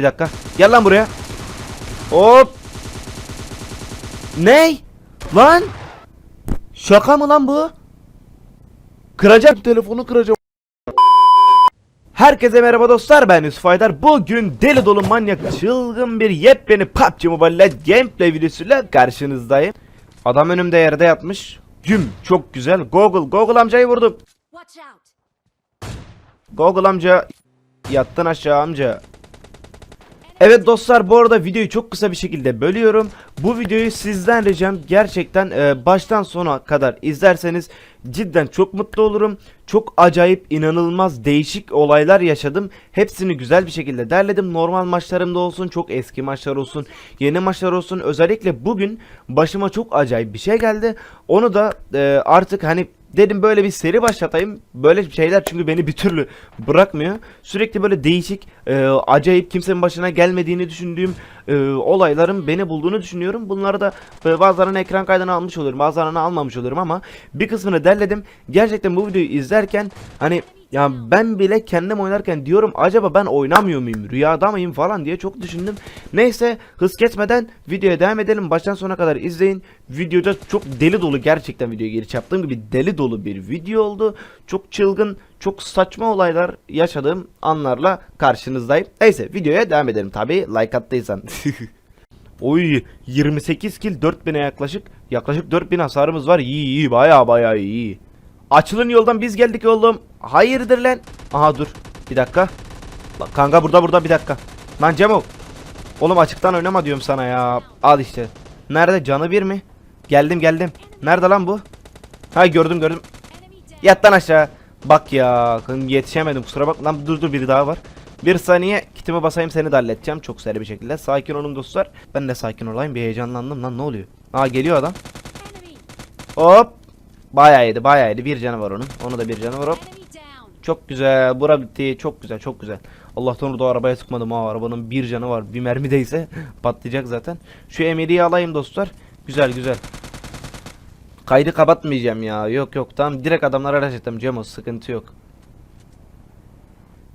Bir dakika. Gel lan buraya. Hop. Ney? Lan? Şaka mı lan bu? Kıracak telefonu kıracağım. Herkese merhaba dostlar ben Yusuf Aydar. Bugün deli dolu manyak çılgın bir yepyeni PUBG Mobile gameplay videosuyla karşınızdayım. Adam önümde yerde yatmış. Güm çok güzel. Google Google amcayı vurdum. Google amca yattın aşağı amca. Evet dostlar bu arada videoyu çok kısa bir şekilde bölüyorum. Bu videoyu sizden ricam gerçekten e, baştan sona kadar izlerseniz cidden çok mutlu olurum. Çok acayip inanılmaz değişik olaylar yaşadım. Hepsini güzel bir şekilde derledim. Normal maçlarımda olsun çok eski maçlar olsun yeni maçlar olsun. Özellikle bugün başıma çok acayip bir şey geldi. Onu da e, artık hani Dedim böyle bir seri başlatayım. Böyle şeyler çünkü beni bir türlü bırakmıyor. Sürekli böyle değişik, e, acayip kimsenin başına gelmediğini düşündüğüm e, olayların beni bulduğunu düşünüyorum. Bunları da e, bazılarını ekran kaydına almış oluyorum, bazılarını almamış oluyorum ama bir kısmını derledim. Gerçekten bu videoyu izlerken hani ya ben bile kendim oynarken diyorum acaba ben oynamıyor muyum, rüyada mıyım falan diye çok düşündüm. Neyse hız kesmeden videoya devam edelim. Baştan sona kadar izleyin. Videoda çok deli dolu gerçekten videoya giriş yaptığım gibi deli dolu bir video oldu. Çok çılgın, çok saçma olaylar yaşadığım anlarla karşınızdayım. Neyse videoya devam edelim tabi like attıysan. Oy 28 kill 4000'e yaklaşık. Yaklaşık 4000 hasarımız var. İyi iyi baya baya iyi. Açılın yoldan biz geldik oğlum. Hayırdır lan? Aha dur. Bir dakika. Bak kanka burada burada bir dakika. Lan Cemo. Oğlum açıktan oynama diyorum sana ya. Al işte. Nerede canı bir mi? Geldim geldim. Nerede lan bu? Ha gördüm gördüm. Enemy down! Yat lan aşağı. Bak ya yetişemedim kusura bak. Lan dur dur biri daha var. Bir saniye kitimi basayım seni de halledeceğim çok seri bir şekilde. Sakin olun dostlar. Ben de sakin olayım bir heyecanlandım lan ne oluyor? Aa geliyor adam. Hop. Bayağı yedi bayağı yedi. Bir canı var onun. Onu da bir canı var hop. Çok güzel. Bura bitti. Çok güzel çok güzel. Allah'tan orada arabaya sıkmadım ha. Arabanın bir canı var. Bir mermi değse patlayacak zaten. Şu emiriyi alayım dostlar. Güzel güzel. Kaydı kapatmayacağım ya. Yok yok tamam direkt adamlara araç ettim Cemo sıkıntı yok.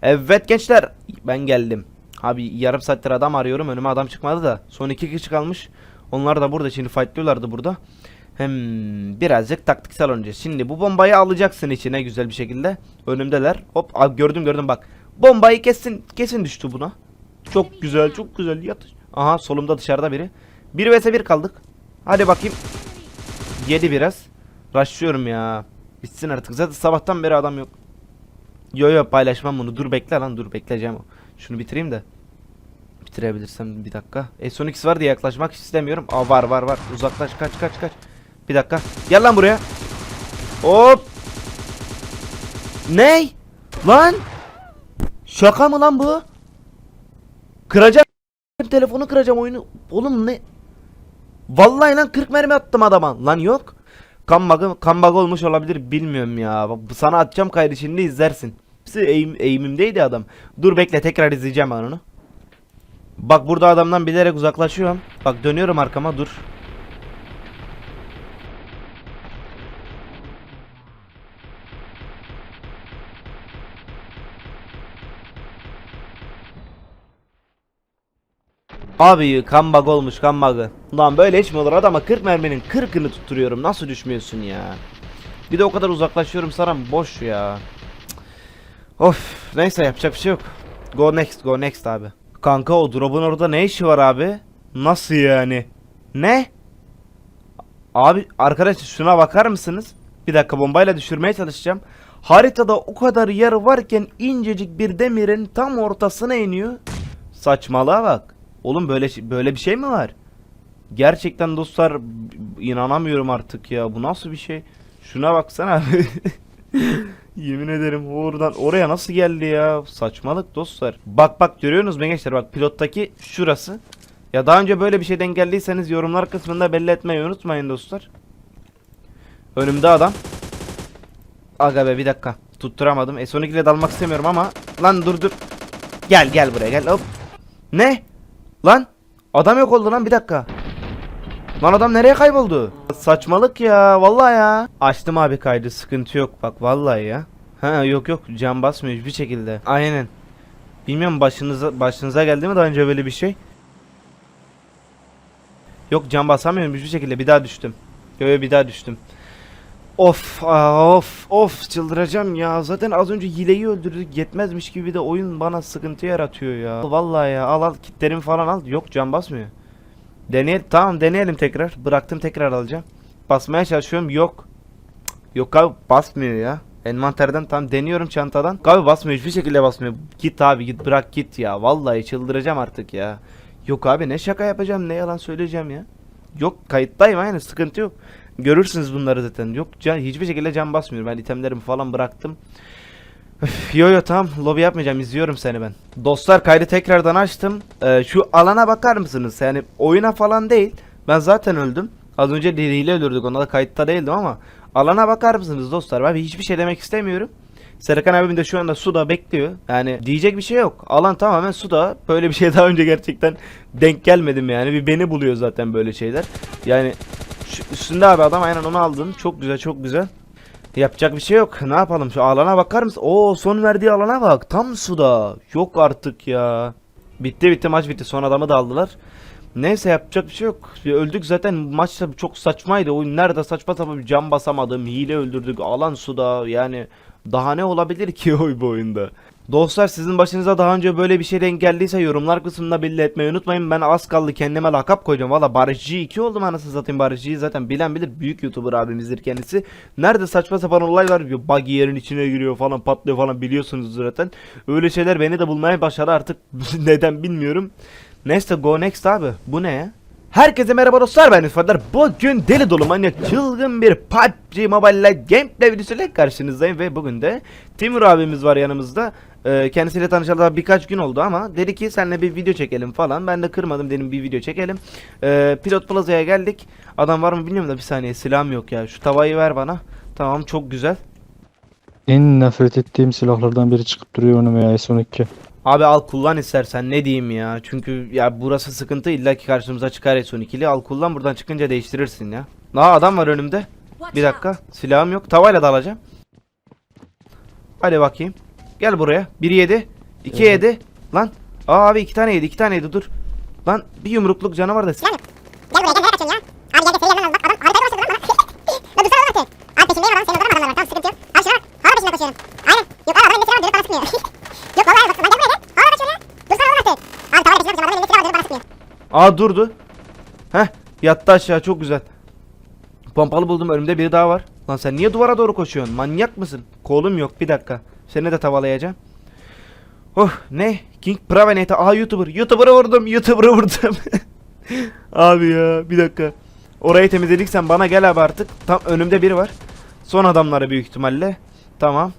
Evet gençler ben geldim. Abi yarım saattir adam arıyorum önüme adam çıkmadı da. Son iki kişi kalmış. Onlar da burada şimdi fightlıyorlardı burada. Hem birazcık taktiksel oynayacağız. Şimdi bu bombayı alacaksın içine güzel bir şekilde. Önümdeler. Hop abi gördüm gördüm bak. Bombayı kesin kesin düştü buna. Çok güzel çok güzel yat. Aha solumda dışarıda biri. 1 vs 1 kaldık. Hadi bakayım. Yedi biraz. Rushlıyorum ya. Bitsin artık. Zaten sabahtan beri adam yok. Yo yo paylaşmam bunu. Dur bekle lan dur bekleyeceğim. Şunu bitireyim de. Bitirebilirsem bir dakika. E son ikisi var diye yaklaşmak istemiyorum. Aa var var var. Uzaklaş kaç kaç kaç. Bir dakika. Gel lan buraya. Hop. Ney? Lan? Şaka mı lan bu? Kıracağım telefonu kıracağım oyunu. Oğlum ne? Vallahi lan 40 mermi attım adama. Lan yok. Kan bug olmuş olabilir bilmiyorum ya. Bak sana atacağım kaydı şimdi izlersin. Hepsi eğim, eğimimdeydi adam. Dur bekle tekrar izleyeceğim ben onu. Bak burada adamdan bilerek uzaklaşıyorum. Bak dönüyorum arkama dur. Abi kan bug olmuş kan bug'ı. Lan böyle hiç mi olur adama 40 merminin 40'ını tutturuyorum nasıl düşmüyorsun ya. Bir de o kadar uzaklaşıyorum Saram boş ya. Of neyse yapacak bir şey yok. Go next go next abi. Kanka o drop'un orada ne işi var abi? Nasıl yani? Ne? Abi arkadaşlar şuna bakar mısınız? Bir dakika bombayla düşürmeye çalışacağım. Haritada o kadar yer varken incecik bir demirin tam ortasına iniyor. Saçmalığa bak. Oğlum böyle böyle bir şey mi var? Gerçekten dostlar inanamıyorum artık ya. Bu nasıl bir şey? Şuna baksana. Yemin ederim oradan oraya nasıl geldi ya? Saçmalık dostlar. Bak bak görüyorsunuz mu gençler? Bak pilottaki şurası. Ya daha önce böyle bir şey denk geldiyseniz yorumlar kısmında belli etmeyi unutmayın dostlar. Önümde adam. Aga be bir dakika. Tutturamadım. S12 ile dalmak istemiyorum ama. Lan dur dur. Gel gel buraya gel. Hop. Ne? Lan adam yok oldu lan bir dakika. Lan adam nereye kayboldu? Saçmalık ya vallahi ya. Açtım abi kaydı sıkıntı yok bak vallahi ya. Ha yok yok cam basmıyor hiçbir şekilde. Aynen. Bilmiyorum başınıza başınıza geldi mi daha önce böyle bir şey? Yok can basamıyorum hiçbir şekilde bir daha düştüm. Göğe bir daha düştüm. Of of of çıldıracağım ya. Zaten az önce hileyi öldürdük yetmezmiş gibi de oyun bana sıkıntı yaratıyor ya. Vallahi ya al al kitlerimi falan al. Yok can basmıyor. Deneyelim tamam deneyelim tekrar. Bıraktım tekrar alacağım. Basmaya çalışıyorum yok. Yok abi basmıyor ya. Envanterden tam deniyorum çantadan. Abi basmıyor hiçbir şekilde basmıyor. Git abi git bırak git ya. Vallahi çıldıracağım artık ya. Yok abi ne şaka yapacağım ne yalan söyleyeceğim ya. Yok kayıttayım aynı sıkıntı yok. Görürsünüz bunları zaten. Yok can hiçbir şekilde can basmıyor. Ben itemlerimi falan bıraktım. Yo yo tamam lobi yapmayacağım izliyorum seni ben. Dostlar kaydı tekrardan açtım. Ee, şu alana bakar mısınız? Yani oyuna falan değil. Ben zaten öldüm. Az önce diriyle öldürdük. Onda da kayıtta değildim ama alana bakar mısınız dostlar? Ben hiçbir şey demek istemiyorum. Serkan abim de şu anda suda bekliyor. Yani diyecek bir şey yok. Alan tamamen suda. Böyle bir şey daha önce gerçekten denk gelmedim yani. Bir beni buluyor zaten böyle şeyler. Yani şu üstünde abi adam aynen onu aldım. Çok güzel çok güzel. Yapacak bir şey yok. Ne yapalım? Şu alana bakar mısın? Oo son verdiği alana bak. Tam suda. Yok artık ya. Bitti bitti maç bitti. Son adamı da aldılar. Neyse yapacak bir şey yok. Öldük zaten maçta çok saçmaydı. Oyun nerede saçma sapan bir cam basamadım. Hile öldürdük. Alan suda. Yani daha ne olabilir ki oy bu oyunda? Dostlar sizin başınıza daha önce böyle bir şey denk geldiyse yorumlar kısmında belli etmeyi unutmayın. Ben az kaldı kendime lakap koyacağım. Valla Barışçı 2 oldum anasını satayım. Barışçı'yı zaten bilen bilir. Büyük YouTuber abimizdir kendisi. Nerede saçma sapan olaylar var. Buggy yerin içine giriyor falan patlıyor falan biliyorsunuz zaten. Öyle şeyler beni de bulmaya başladı artık. Neden bilmiyorum. Neyse go next abi. Bu ne ya? Herkese merhaba dostlar ben İsfadar. Bugün deli dolu manyak çılgın bir PUBG Mobile gameplay videosuyla karşınızdayım ve bugün de Timur abimiz var yanımızda. Ee, kendisiyle tanışalı daha birkaç gün oldu ama dedi ki seninle bir video çekelim falan. Ben de kırmadım dedim bir video çekelim. Ee, Pilot Plaza'ya geldik. Adam var mı bilmiyorum da bir saniye silahım yok ya. Şu tavayı ver bana. Tamam çok güzel. En nefret ettiğim silahlardan biri çıkıp duruyor önüme ya S12. Abi al kullan istersen ne diyeyim ya. Çünkü ya burası sıkıntı illa ki karşımıza çıkar S12'li. Al kullan buradan çıkınca değiştirirsin ya. Aa adam var önümde. Bir dakika. Silahım yok. Tavayla da alacağım. Hadi bakayım. Gel buraya. 1 yedi. 2 Evet. yedi. Lan. Aa abi iki tane yedi. iki tane yedi. Dur. Lan bir yumrukluk canavar da. Gel buraya gel nereye kaçıyorsun ya? Abi gel gel seni yanından bak adam haritaya başladı lan bana. Lan dursana lan artık. Abi peşindeyim adam odana mı adamlar var tamam sıkıntı yok. Abi şuna bak hava peşinden koşuyorum. Aynen. Yok abi elinde silah var dönüp bana sıkmıyor. yok vallahi bak lan gel buraya gel. Hava kaçıyor ya. Dursana lan artık. Abi tavayla peşinden koşuyorum adamın elinde silah var dönüp bana sıkmıyor. Aa durdu. Heh. Yattı aşağı. Çok güzel. Pompalı buldum. Önümde biri daha var. Lan sen niye duvara doğru koşuyorsun? Manyak mısın? Kolum yok. Bir dakika. Seni de tavalayacağım. Oh ne? King Pravenate. Aha YouTuber. YouTuber'ı vurdum. YouTuber'ı vurdum. abi ya bir dakika. Orayı temizledik sen bana gel abi artık. Tam önümde biri var. Son adamları büyük ihtimalle. Tamam.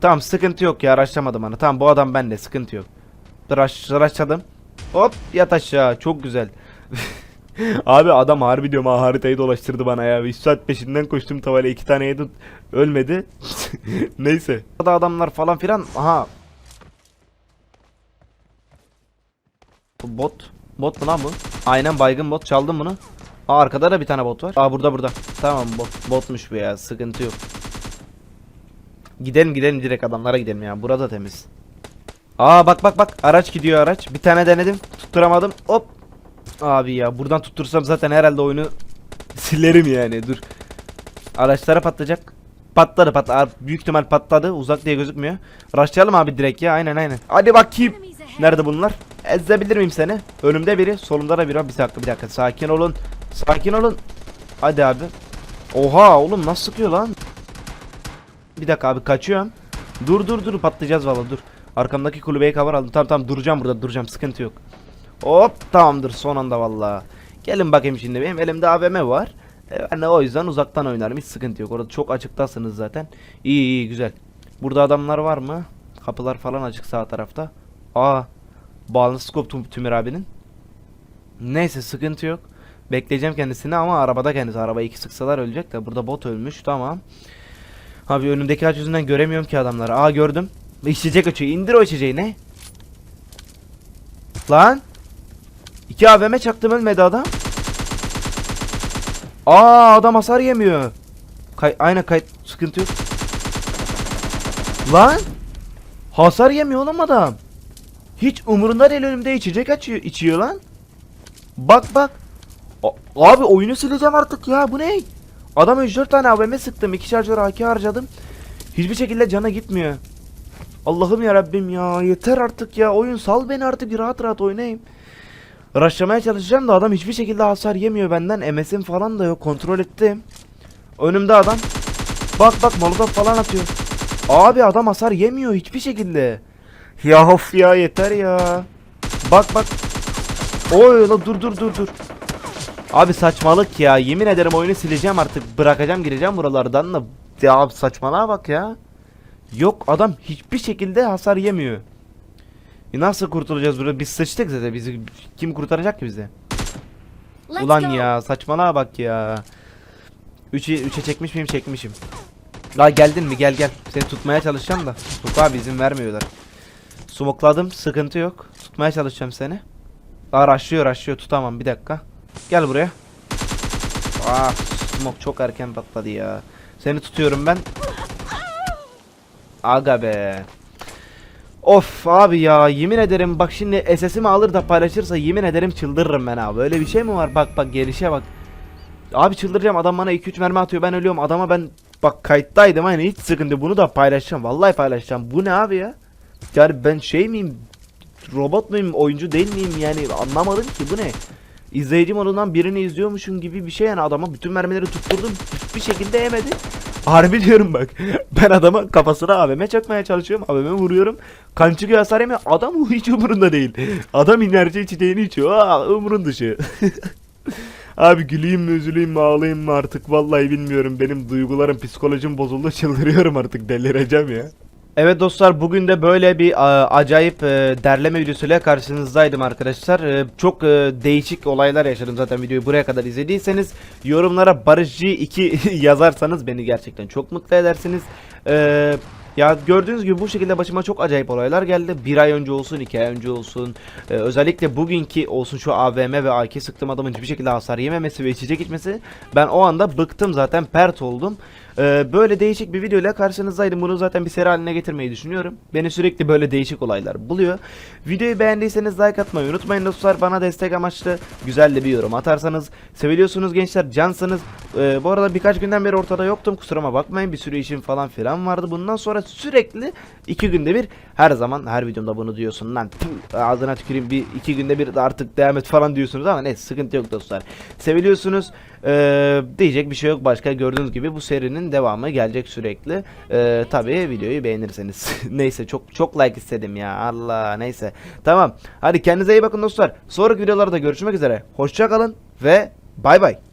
Tamam sıkıntı yok ya araştırmadım bana. Tamam bu adam bende sıkıntı yok. Rushladım. Hop yat aşağı çok güzel. Abi adam harbi diyorum ha haritayı dolaştırdı bana ya. 3 saat peşinden koştum tavayla iki tane yedim. Ölmedi. Neyse. Burada adamlar falan filan. Aha. Bot. Bot mu lan bu? Aynen baygın bot. Çaldım bunu. Aa arkada da bir tane bot var. Aa burada burada. Tamam bot. Botmuş bu ya. Sıkıntı yok. Gidelim gidelim direkt adamlara gidelim ya. Burada temiz. Aa bak bak bak. Araç gidiyor araç. Bir tane denedim. Tutturamadım. Hop. Abi ya buradan tuttursam zaten herhalde oyunu silerim yani. Dur. Araçlara patlayacak. Patladı patladı. Büyük ihtimal patladı. Uzak diye gözükmüyor. Rushlayalım abi direkt ya. Aynen aynen. Hadi bakayım. Nerede bunlar? Ezebilir miyim seni? Önümde biri. Solumda da biri var. Bir dakika bir dakika. Sakin olun. Sakin olun. Hadi abi. Oha oğlum nasıl sıkıyor lan? Bir dakika abi kaçıyorum. Dur dur dur patlayacağız valla dur. Arkamdaki kulübeyi cover aldım. Tamam tamam duracağım burada duracağım sıkıntı yok. Hop tamamdır son anda valla. Gelin bakayım şimdi benim elimde AVM var. E, Ben o yüzden uzaktan oynarım hiç sıkıntı yok. Orada çok açıktasınız zaten. İyi iyi güzel. Burada adamlar var mı? Kapılar falan açık sağ tarafta. Aa. Bağlantısı koptu Tümür abinin. Neyse sıkıntı yok. Bekleyeceğim kendisini ama arabada kendisi. Arabayı iki sıksalar ölecek de. Burada bot ölmüş tamam. Abi önümdeki aç yüzünden göremiyorum ki adamları. Aa gördüm. İçecek açıyor. İndir o içeceği ne? Lan. İki AVM çaktım ölmedi adam. Aa adam hasar yemiyor. Kay aynen kayıt sıkıntı yok. Lan. Hasar yemiyor oğlum adam. Hiç umurunda değil önümde içecek açıyor, içiyor lan. Bak bak. A- abi oyunu sileceğim artık ya bu ne? Adam 3-4 tane AVM sıktım. 2 şarjör AK harcadım. Hiçbir şekilde cana gitmiyor. Allah'ım ya Rabbim ya yeter artık ya oyun sal beni artık bir rahat rahat oynayayım. Rushlamaya çalışacağım da adam hiçbir şekilde hasar yemiyor benden. MS'im falan da yok kontrol ettim. Önümde adam. Bak bak molotof falan atıyor. Abi adam hasar yemiyor hiçbir şekilde. Ya of ya yeter ya. Bak bak. Oy la dur dur dur dur. Abi saçmalık ya. Yemin ederim oyunu sileceğim artık. Bırakacağım gireceğim buralardan da. Ya abi saçmalığa bak ya. Yok adam hiçbir şekilde hasar yemiyor. E nasıl kurtulacağız burada? Biz sıçtık zaten. Bizi kim kurtaracak ki bizi? Ulan ya saçmalığa bak ya. 3'e 3'e çekmiş miyim? Çekmişim. La geldin mi? Gel gel. Seni tutmaya çalışacağım da. Tut abi izin vermiyorlar. Smokladım. Sıkıntı yok. Tutmaya çalışacağım seni. Aa raşlıyor raşlıyor. Tutamam. Bir dakika. Gel buraya. Ah smoke çok erken patladı ya. Seni tutuyorum ben. Aga be. Of abi ya yemin ederim. Bak şimdi SS'imi alır da paylaşırsa yemin ederim çıldırırım ben abi. Öyle bir şey mi var? Bak bak gelişe bak. Abi çıldıracağım. Adam bana 2-3 mermi atıyor ben ölüyorum. Adama ben bak kayıttaydım hani hiç sıkıntı bunu da paylaşacağım vallahi paylaşacağım. Bu ne abi ya? Yani ben şey miyim? Robot muyum? Oyuncu değil miyim? Yani anlamadım ki bu ne? İzleyici modundan birini izliyormuşum gibi bir şey yani. Adama bütün mermileri tutturdum hiçbir şekilde yemedi Harbi diyorum bak. Ben adama kafasına AVM çakmaya çalışıyorum. AVM vuruyorum. Kan çıkıyor hasar yemiyor. Adam hiç umurunda değil. Adam inerci içeceğini içiyor. Aa, umurun dışı. Abi güleyim mi üzüleyim mi ağlayayım mı artık? Vallahi bilmiyorum. Benim duygularım psikolojim bozuldu. Çıldırıyorum artık. Delireceğim ya. Evet dostlar bugün de böyle bir a, acayip e, derleme videosuyla karşınızdaydım arkadaşlar. E, çok e, değişik olaylar yaşadım zaten videoyu buraya kadar izlediyseniz yorumlara Barış G2 yazarsanız beni gerçekten çok mutlu edersiniz. E, ya gördüğünüz gibi bu şekilde başıma çok acayip olaylar geldi. Bir ay önce olsun, iki ay önce olsun. Ee, özellikle bugünkü olsun şu AVM ve AK sıktım adamın hiçbir şekilde hasar yememesi ve içecek içmesi. Ben o anda bıktım zaten pert oldum. Ee, böyle değişik bir videoyla karşınızdaydım. Bunu zaten bir seri haline getirmeyi düşünüyorum. Beni sürekli böyle değişik olaylar buluyor. Videoyu beğendiyseniz like atmayı unutmayın dostlar. Bana destek amaçlı güzel de bir yorum atarsanız seviliyorsunuz gençler. Cansınız. Ee, bu arada birkaç günden beri ortada yoktum. Kusuruma bakmayın. Bir sürü işim falan filan vardı. Bundan sonra sürekli iki günde bir her zaman her videomda bunu diyorsun lan. Tüh, ağzına tüküreyim bir iki günde bir artık devam et falan diyorsunuz ama neyse sıkıntı yok dostlar. Seviliyorsunuz. Ee, diyecek bir şey yok başka. Gördüğünüz gibi bu serinin devamı gelecek sürekli. Ee, tabii videoyu beğenirseniz. neyse çok çok like istedim ya. Allah neyse. Tamam. Hadi kendinize iyi bakın dostlar. Sonraki videolarda görüşmek üzere. Hoşça kalın ve bay bay.